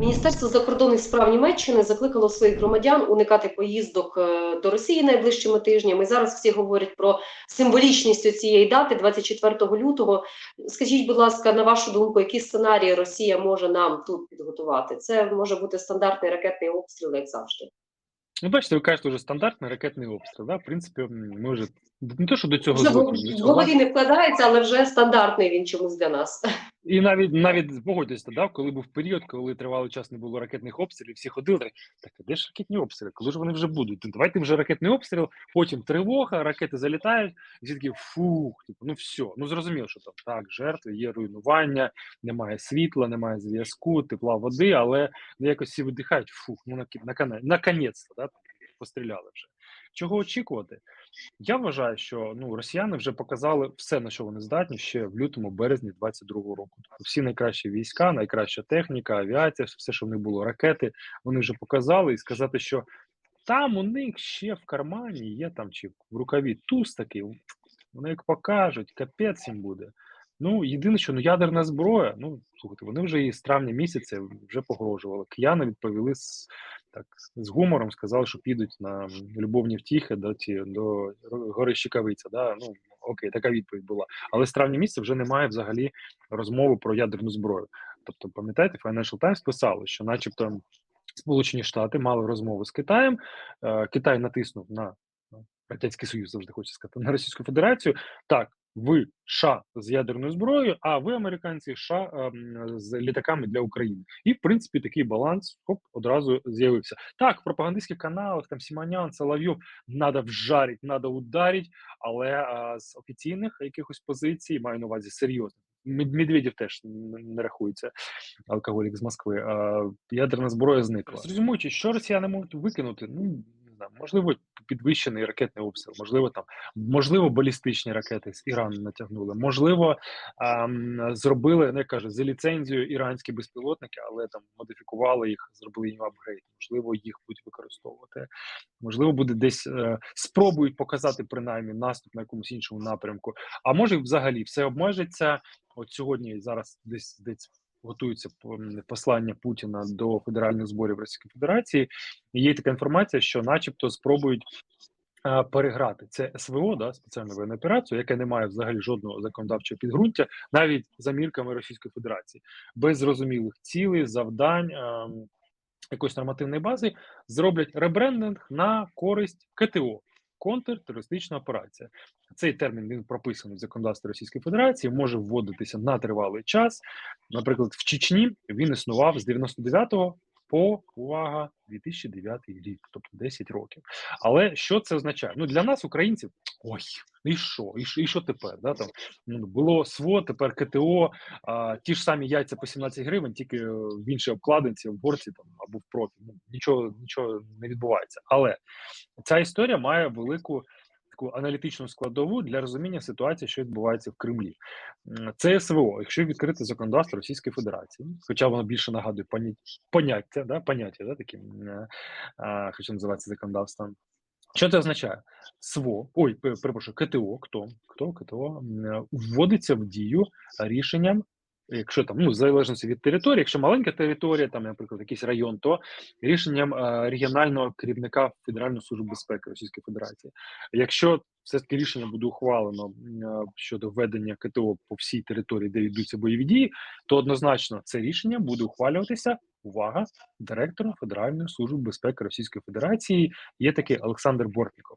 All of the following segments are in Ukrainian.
Міністерство закордонних справ Німеччини закликало своїх громадян уникати поїздок е, до Росії найближчими тижнями. Зараз всі говорять про символічність цієї дати, 24 лютого. Скажіть, будь ласка, на вашу думку, які сценарії Росія може нам тут підготувати? Це може бути стандартний ракетний обстріл, як завжди. Ну, бачите, ви кажете, вже стандартний ракетний обстріл. Да? В принципі, ми вже не то, що до цього Вже звикли. в голові не вкладається, але вже стандартний він чомусь для нас. І навіть навіть погодьтеся, да, коли був період, коли тривалий час не було ракетних обстрілів, всі ходили так, де ж ракетні обстріли? Коли ж вони вже будуть? Ну, Давайте вже ракетний обстріл, потім тривога, ракети залітають, і всі такі фух, типу, ну все, ну зрозуміло, що там так, жертви, є руйнування, немає світла, немає зв'язку, тепла води, але ну, якось всі видихають, фух, ну на, наконець-то, да, постріляли вже. Чого очікувати? Я вважаю, що ну росіяни вже показали все, на що вони здатні ще в лютому, березні 22-го року. Тобто всі найкращі війська, найкраща техніка, авіація, все, що в них було, ракети, вони вже показали, і сказати, що там у них ще в кармані є там чи в рукаві туз такий. Вони як покажуть, капець їм буде. Ну, єдине, що ну ядерна зброя, ну слухайте, вони вже її з травня місяця вже погрожували. Кияни відповіли з так з гумором, сказали, що підуть на любовні втіхи до ті до гори Щекавиця. Да? Ну окей, така відповідь була. Але з травня місяця вже немає взагалі розмови про ядерну зброю. Тобто, пам'ятаєте, Financial Times писали, що, начебто, Сполучені Штати мали розмову з Китаєм. Е, Китай натиснув на Радянський Союз, завжди хочу сказати, на Російську Федерацію. Так, ви США з ядерною зброєю, а ви, американці, США ем, з літаками для України. І в принципі такий баланс хоп, одразу з'явився. Так, в пропагандистських каналах там Сіманян, Соловйов треба вжарить, треба ударить, але а, з офіційних якихось позицій маю на увазі серйозних. Медведєв теж не рахується алкоголік з Москви. А, ядерна зброя зникла. Зрозуміючи, що росіяни можуть викинути, ну можливо, підвищений ракетний обстріл, можливо, там можливо, балістичні ракети з Ірану натягнули, можливо, ем, зробили, не кажу, за ліцензією іранські безпілотники, але там модифікували їх, зробили їм апгрейд. Можливо, їх будуть використовувати. Можливо, буде десь е, спробують показати принаймні наступ на якомусь іншому напрямку. А може, взагалі все обмежиться. От сьогодні зараз десь десь готується послання Путіна до федеральних зборів Російської Федерації. Є така інформація, що, начебто, спробують. Переграти це СВО, да спеціальну воєнну операцію, яка не має взагалі жодного законодавчого підґрунтя, навіть за мірками Російської Федерації, без зрозумілих цілей, завдань ем, якоїсь нормативної бази, зроблять ребрендинг на користь КТО контртерористична операція. Цей термін він прописаний в законодавстві Російської Федерації, може вводитися на тривалий час. Наприклад, в Чечні він існував з 99-го по увага 2009 рік, тобто 10 років. Але що це означає? Ну для нас, українців, ой, і що? І що, і що тепер? Да, там, ну, Було СВО, тепер КТО, а, ті ж самі яйця по 17 гривень, тільки в іншій обкладинці, в борці там або в профі. Ну, нічого, нічого не відбувається. Але ця історія має велику. Таку аналітичну складову для розуміння ситуації, що відбувається в Кремлі, це СВО, якщо відкрити законодавство Російської Федерації, хоча воно більше нагадує поняття, да, поняття, да, таким, хоча називається законодавством. Що це означає? СВО, ой, перепрошую, КТО, хто? Хто КТО вводиться в дію рішенням якщо там ну в залежності від території, якщо маленька територія, там, наприклад, якийсь район, то рішенням е, регіонального керівника Федеральної служби безпеки Російської Федерації, якщо все таки рішення буде ухвалено е, щодо введення КТО по всій території, де йдуться бойові дії, то однозначно це рішення буде ухвалюватися. Увага директором Федеральної служби безпеки Російської Федерації є такий Олександр Бортніков.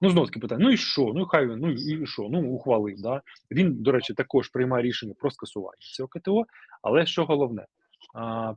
Ну, знову таки питання: ну і що? Ну хай він, ну і що? Ну ухвалив. Да? Він, до речі, також приймає рішення про скасування цього КТО. Але що головне, а,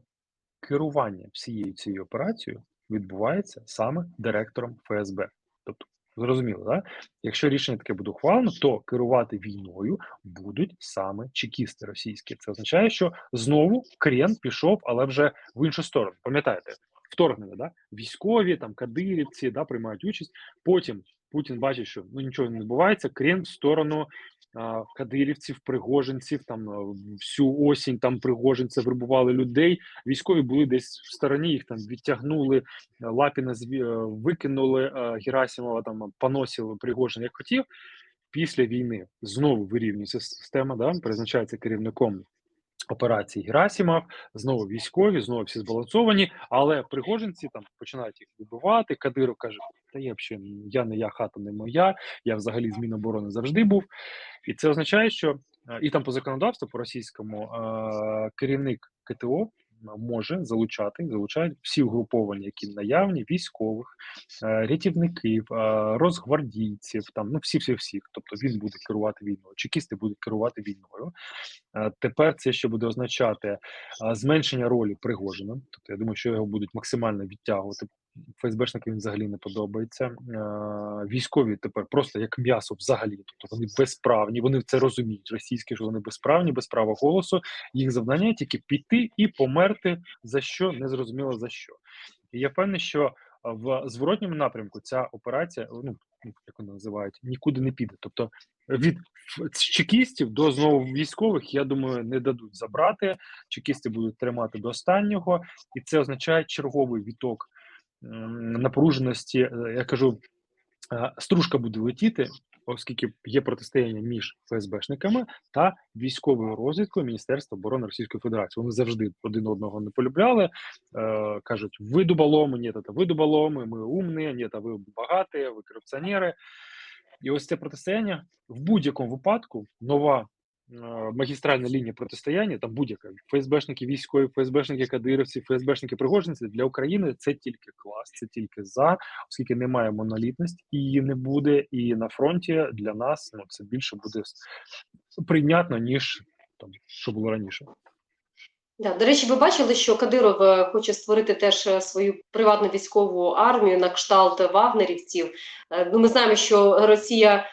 керування всією цією операцією відбувається саме директором ФСБ. Тобто, зрозуміло, да? якщо рішення таке буде ухвалено, то керувати війною будуть саме чекісти російські. Це означає, що знову крен пішов, але вже в іншу сторону. Пам'ятаєте? Вторгнення, да? військові, там кадирівці да, приймають участь. Потім Путін бачить, що ну нічого не відбувається, крім в сторону а, кадирівців, пригожинців. Там всю осінь там пригожинці вербували людей. Військові були десь в стороні, їх там відтягнули, Лапіна викинули Герасимова, там поносили Пригожин, як хотів. Після війни знову вирівнюється система, да, призначається керівником операції Герасімов, знову військові, знову всі збалансовані, але пригожинці там починають їх вибивати. Кадиров каже: Та я взагалі, я не я, хата не моя, я взагалі з Міноборони завжди був. І це означає, що е, і там по законодавству по російському е, керівник КТО може залучати, залучають всі угруповання, які наявні, військових, е, рятівників, е, розгвардійців, там ну всі, всі, всі. Тобто він буде керувати війною. Чекісти будуть керувати війною. Е, Тепер це ще буде означати зменшення ролі Пригожина. Тобто я думаю, що його будуть максимально відтягувати. ФСБшники він взагалі не подобається. Е, Військові тепер просто як м'ясо взагалі. Тобто вони безправні, вони це розуміють. Російські що вони безправні, без права голосу. Їх завдання тільки піти і померти за що незрозуміло за що. І я впевнений, що в зворотньому напрямку ця операція, ну як вони називають, нікуди не піде. Тобто від чекістів до знову військових, я думаю, не дадуть забрати. Чекісти будуть тримати до останнього, і це означає черговий віток напруженості. Е, Я кажу, е, стружка буде летіти, оскільки є протистояння між ФСБшниками та військовою розвідкою Міністерства оборони Російської Федерації. Вони завжди один одного не полюбляли. Е, кажуть, ви дуболоми, ні, та ви дуболоми, ми умні, ні, та ви багаті, ви корупціонери. І ось це протистояння в будь-якому випадку нова магістральна лінія протистояння, там будь-яка ФСБшники військові, ФСБшники кадирівці, ФСБшники пригожинці для України це тільки клас, це тільки за, оскільки немає монолітності, і її не буде. І на фронті для нас ну це більше буде прийнятно ніж там що було раніше. Да, до речі, ви бачили, що Кадиров е, хоче створити теж е, свою приватну військову армію на кшталт вагнерівців. Е, Ну, ми знаємо, що Росія,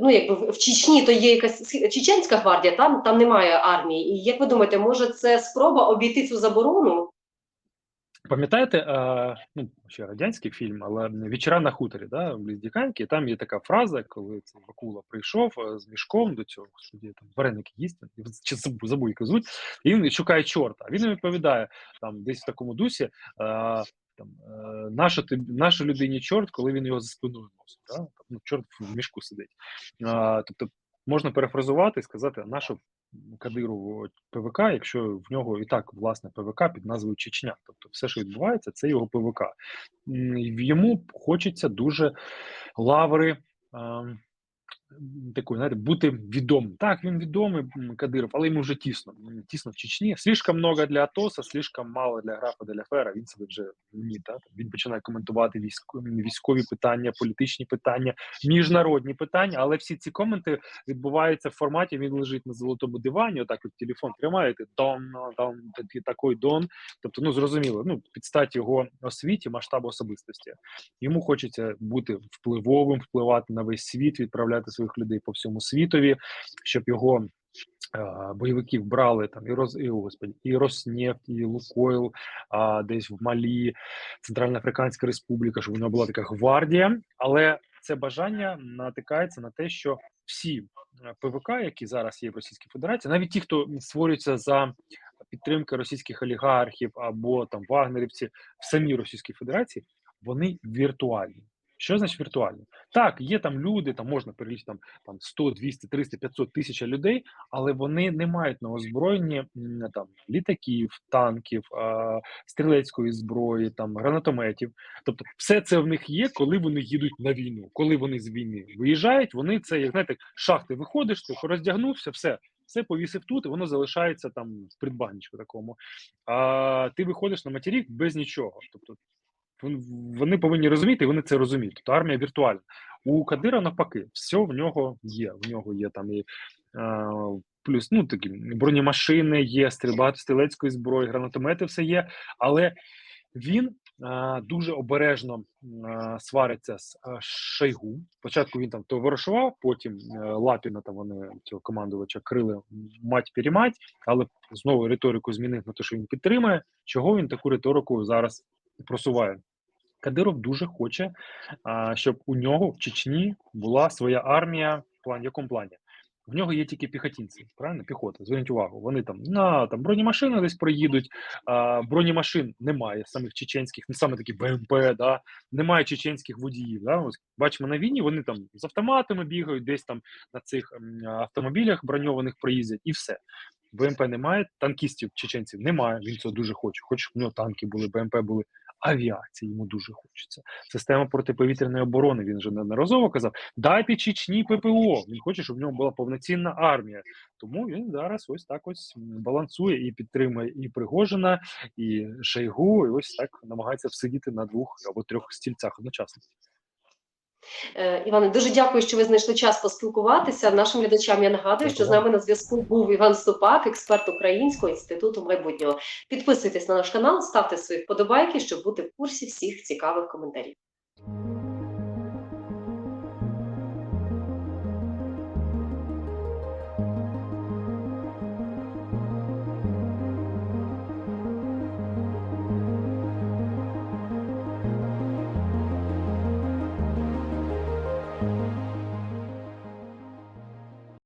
ну якби в- Чечні то є якась чеченська гвардія, там, там немає армії. І як ви думаєте, може це спроба обійти цю заборону? Пам'ятаєте, е, ну ще радянський фільм, але вечора на хуторі, да, в Близдіканки, там є така фраза, коли цей Вакула прийшов е, з мішком до цього, господі, там вареники їсть, чи як звуть, і він шукає чорта. Він відповідає там десь в такому дусі. Е, там, е, наша, тобі- наша людині чорт, коли він його за спиною носить. Да? Там, ну, чорт в мішку сидить. Е, тобто можна перефразувати і сказати, нашу Кадирову ПВК, якщо в нього і так власне ПВК під назвою Чечня. Тобто все, що відбувається, це його ПВК. Йому хочеться дуже лаври. ем, Такої, знаєте, бути відомим. Так, він відомий Кадиров, але йому вже тісно. Тісно в Чечні. Слишком много для Атоса, слишком мало для графа де Фера. Він себе вже ні, так? Він починає коментувати військові, питання, політичні питання, міжнародні питання. Але всі ці коменти відбуваються в форматі. Він лежить на золотому дивані. Отак от телефон тримаєте. Дон, дон, такий такий дон. Тобто, ну зрозуміло, ну під стать його освіті, масштабу особистості. Йому хочеться бути впливовим, впливати на весь світ, відправляти своїх людей по всьому світові, щоб його е, бойовиків брали там і роз і, господи, і Роснефть, і Лукойл, а десь в Малі, Центральна Африканська Республіка, щоб нього була така гвардія. Але це бажання натикається на те, що всі е, ПВК, які зараз є в Російській Федерації, навіть ті, хто створюються за підтримки російських олігархів або там вагнерівці в самій Російській Федерації, вони віртуальні. Що значить віртуальні? Так, є там люди, там можна перелічити там, там 100, 200, 300, 500 тисяч людей, але вони не мають на озброєнні там літаків, танків, а, стрілецької зброї, там гранатометів. Тобто, все це в них є, коли вони їдуть на війну. Коли вони з війни виїжджають, вони це як знаєте, шахти виходиш, ти роздягнувся, все. Все повісив тут, і воно залишається там в придбанничку такому. А ти виходиш на материк без нічого. Тобто вони повинні розуміти, і вони це розуміють. Тобто армія віртуальна. У Кадира навпаки, все в нього є. В нього є там і е, плюс ну такі бронемашини, є стрільба стрілецької зброї, гранатомети, все є, але він е, дуже обережно е, свариться з е, Шойгу. Спочатку він там товаришував, потім е, Лапіна там вони цього командувача крили мать перемать, але знову риторику змінив на те, що він підтримує. Чого він таку риторику зараз просуває? Кадиров дуже хоче, щоб у нього в Чечні була своя армія. В плані в якому плані? В нього є тільки піхотинці, правильно? Піхота. Зверніть увагу, вони там на там бронемашини десь проїдуть. А, бронемашин немає самих чеченських, не саме такі БМП, да немає чеченських водіїв. Да? Ось бачимо на війні, вони там з автоматами бігають, десь там на цих автомобілях броньованих проїздять, і все. БМП немає, танкістів чеченців немає. Він цього дуже хоче. Щоб у нього танки були, БМП були. Авіації йому дуже хочеться. Система протиповітряної оборони. Він вже неодноразово казав: дайте Чечні ППО. Він хоче, щоб в нього була повноцінна армія. Тому він зараз ось так ось балансує і підтримує і Пригожина, і Шайгу. і ось так намагається всидіти на двох або трьох стільцях одночасно. Е, Іване, дуже дякую, що ви знайшли час поспілкуватися. Нашим глядачам я нагадую, що з нами на зв'язку був Іван Ступак, експерт Українського інституту майбутнього. Підписуйтесь на наш канал, ставте свої вподобайки, щоб бути в курсі всіх цікавих коментарів.